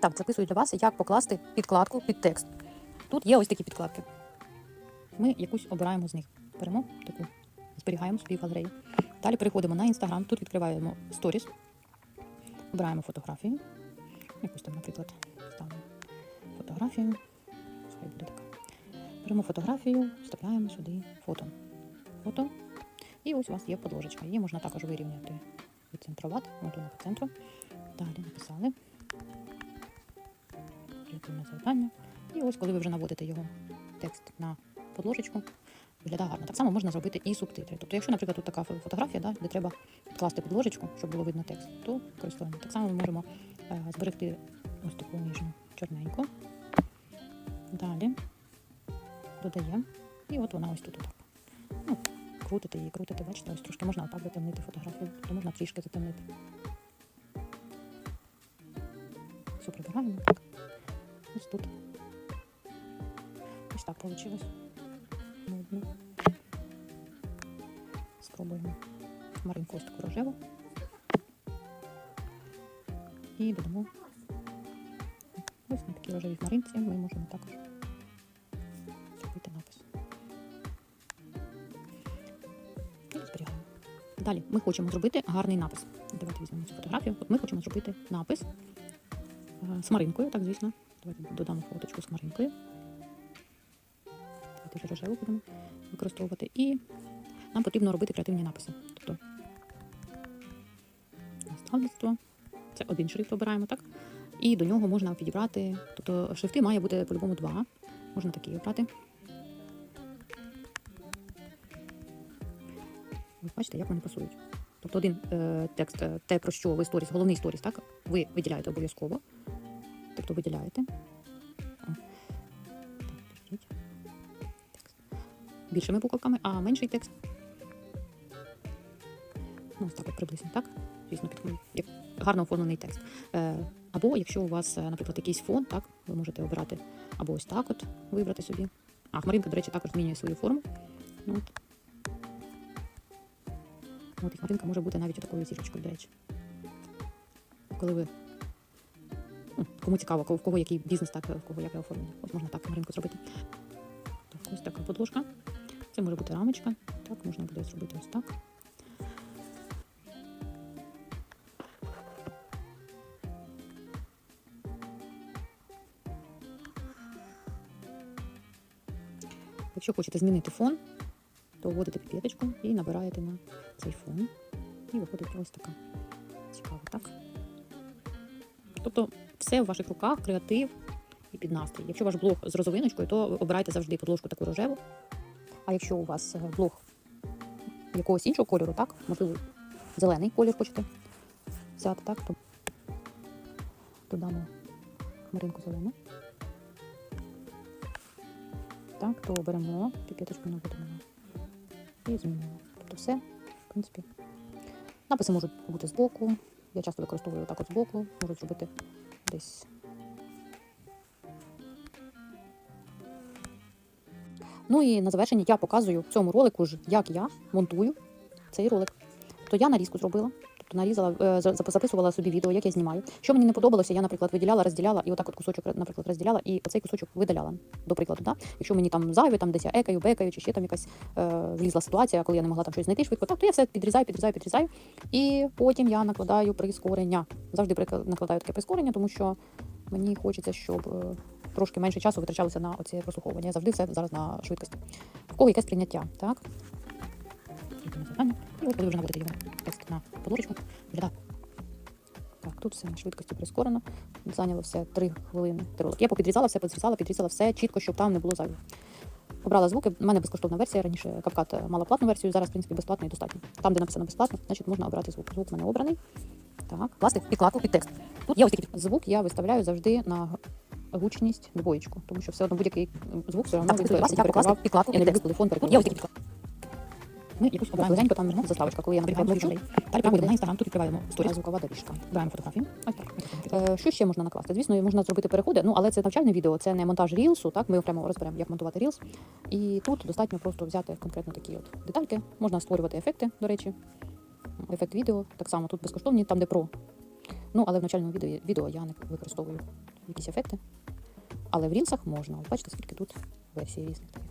Так, записую для вас, як покласти підкладку під текст. Тут є ось такі підкладки. Ми якусь обираємо з них. Беремо таку, зберігаємо собі в. Далі переходимо на інстаграм. Тут відкриваємо сторіс. Обираємо фотографію. Якусь там, наприклад, ставимо фотографію. Хай буде така. Беремо фотографію, вставляємо сюди фото. Фото. І ось у вас є подложечка. Її можна також вирівняти, відцентрувати. От вона по центру. Далі написали. Креативне завдання. І ось, коли ви вже наводите його текст на подложечку, виглядає гарно. Так само можна зробити і субтитри. Тобто, якщо, наприклад, тут така фотографія, да, де треба підкласти подложечку, щоб було видно текст, то користуємо. Так само ми можемо е, зберегти ось таку ніжну чорненьку. Далі додаємо. І от вона ось тут отак. Ну, крутити її, крутити, бачите, ось трошки можна отак затемнити фотографію, то можна трішки затемнити. Все прибираємо так. Ось тут. Ось так вийшло. Спробуємо маринку ось таку рожеву. І додамо ось на такій рожевій маринці ми можемо також зробити напис. І зберігаємо. Далі ми хочемо зробити гарний напис. Давайте візьмемо цю фотографію. От ми хочемо зробити напис е, з маринкою, так звісно. Додамо фоточку з маринкою. Давайте рожеву будемо використовувати. І нам потрібно робити креативні написи. Тобто наставництво. Це один шрифт обираємо, так? І до нього можна підібрати. Тобто шрифти має бути по-любому два. Можна такі обрати. Ви бачите, як вони пасують. Тобто один е, текст, е, те, про що ви сторіс, головний сторіс, так? Ви виділяєте обов'язково. Тобто виділяєте. Більшими буковками, а менший текст. Ну, ось так от приблизно, так? Звісно, як гарно оформлений текст. Е, або якщо у вас, е, наприклад, якийсь фон, так, ви можете обирати або ось так от вибрати собі. А хмаринка, до речі, також змінює свою форму. Ну, От. От і хмаринка може бути навіть такою зірочкою, до речі. Коли ви. Кому цікаво, в кого який бізнес, так, в кого яке оформлення. От можна так хмаринку зробити. Так, ось така подложка. Це може бути рамочка. Так, можна буде зробити ось так. Якщо хочете змінити фон, то вводите піпеточку і набираєте на цей фон. І виходить ось така. Цікаво, так? Тобто все в ваших руках, креатив і під настрій. Якщо ваш блог з розовиночкою, то обирайте завжди подложку таку рожеву. А якщо у вас е, блог якогось іншого кольору, так, можливо, зелений колір хочете взяти, так, то додамо хмаринку зелену. Так, то беремо піпеточку наводимо і змінюємо. Тобто все, в принципі. Написи можуть бути збоку. Я часто використовую так от збоку, можу зробити десь. Ну і на завершення я показую в цьому ролику як я монтую цей ролик. То я нарізку зробила. Тобто нарізала, е, за- запис- записувала собі відео, як я знімаю. Що мені не подобалося, я, наприклад, виділяла, розділяла і отак от кусочок, наприклад, розділяла, і оцей кусочок видаляла. До прикладу, да? якщо мені там зайве, там десь я екаю, бекаю, чи ще там якась е, влізла ситуація, коли я не могла там щось знайти швидко, так, то я все підрізаю, підрізаю, підрізаю. І потім я накладаю прискорення. Завжди накладаю таке прискорення, тому що мені хочеться, щоб е, трошки менше часу витрачалося на оце прослуховування. Я завжди все зараз на швидкості. В кого якесь прийняття, так? Тільки на завдання. І от ви вже наводите його текст на подложечку, виглядає. Так, тут все на швидкості прискорено. Зайняло все 3 хвилини. Я попідрізала все, підрізала, підрізала все чітко, щоб там не було зайвого. Обрала звуки. У мене безкоштовна версія. Раніше CapCut мала платну версію, зараз, в принципі, безплатно і достатньо. Там, де написано безплатно, значить можна обрати звук. Звук у мене обраний. Так, класти підкладку під текст. Тут є ось такий звук, я виставляю завжди на гучність двоєчку, тому що все одно будь-який звук все одно перекривав класти підкладку. Я не люблю, коли фон Ми якусь обираємо легенько, там ну, заставочка, коли я наприклад мовчу. Далі переходимо на інстаграм, тут відкриваємо сторіс. звукова доріжка. Беремо фотографію. Ось так. Е, Що ще можна накласти? Звісно, можна зробити переходи, ну але це навчальне відео, це не монтаж рілсу. Так, ми окремо розберемо, як монтувати рілс. І тут достатньо просто взяти конкретно такі от детальки. Можна створювати ефекти, до речі. Ефект відео, так само тут безкоштовні, там де про. Ну, але в навчальному відео, відео я не використовую якісь ефекти. Але в рілсах можна. Бачите, скільки тут версій різних. таких.